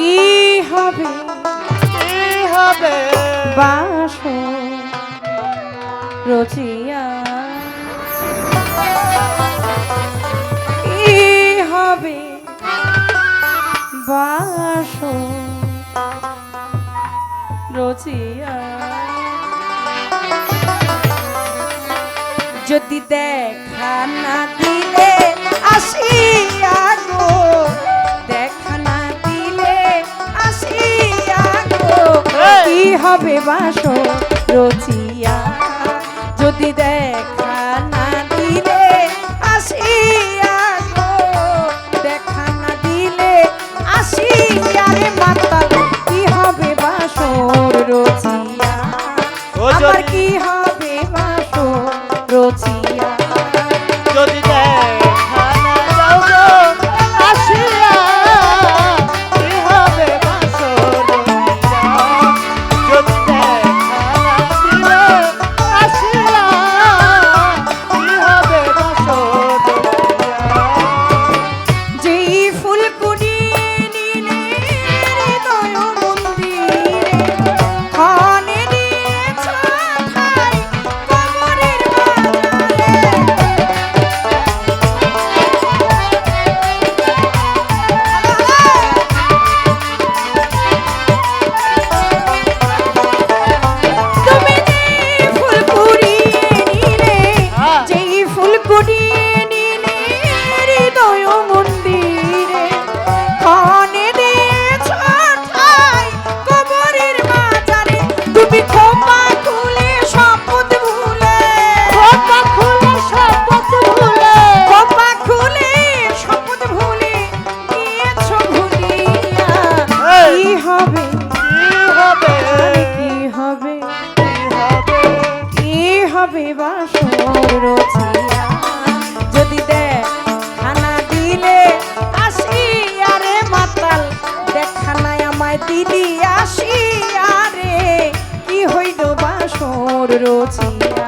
কি হবে? কি হবে? বাস রচিয়া। কি হবে? বাস রচিয়া। যদি দেখা না দিলে আসি হবে বাস রচিয়া? যদি দেখা না দিলে আসিয়া দেখা না দিলে আসিয়া রে মাতা কি হবে রচিয়া? আমার কি হবে করিয়ে বেলায় তিনি আসিয়া রে কি হইল বাসর রচিয়া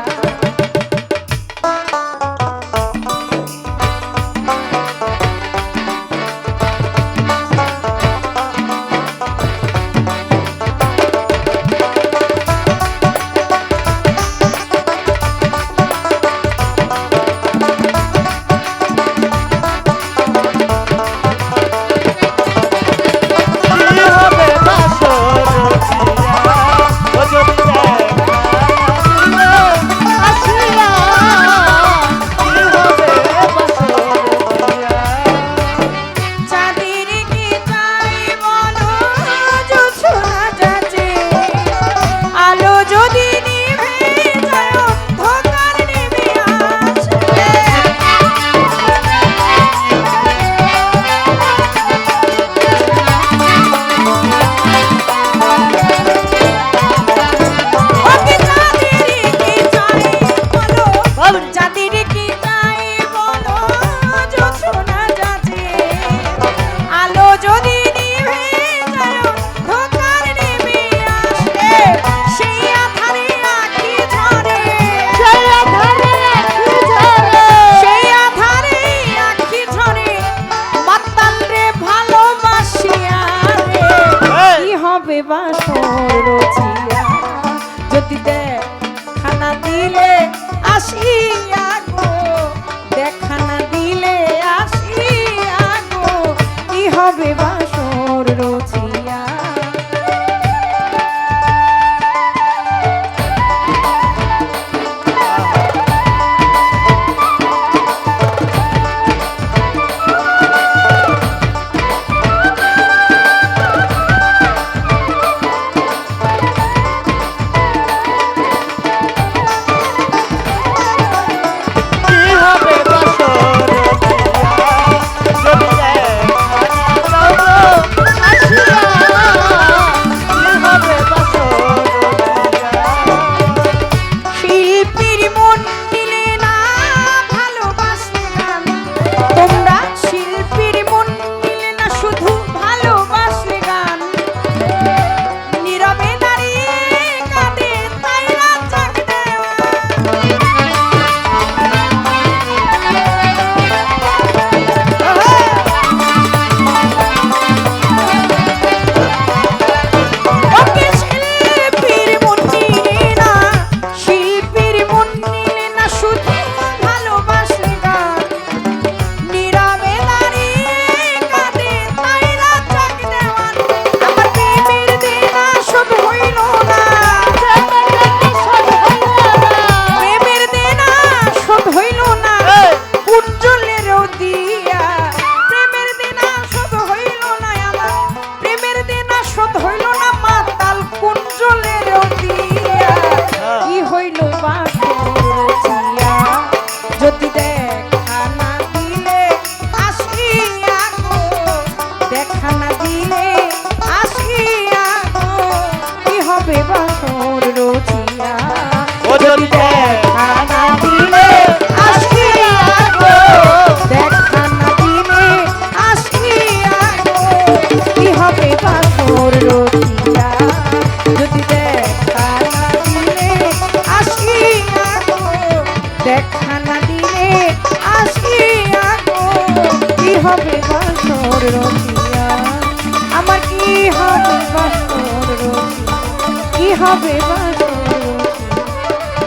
হবে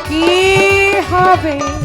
কি হবে?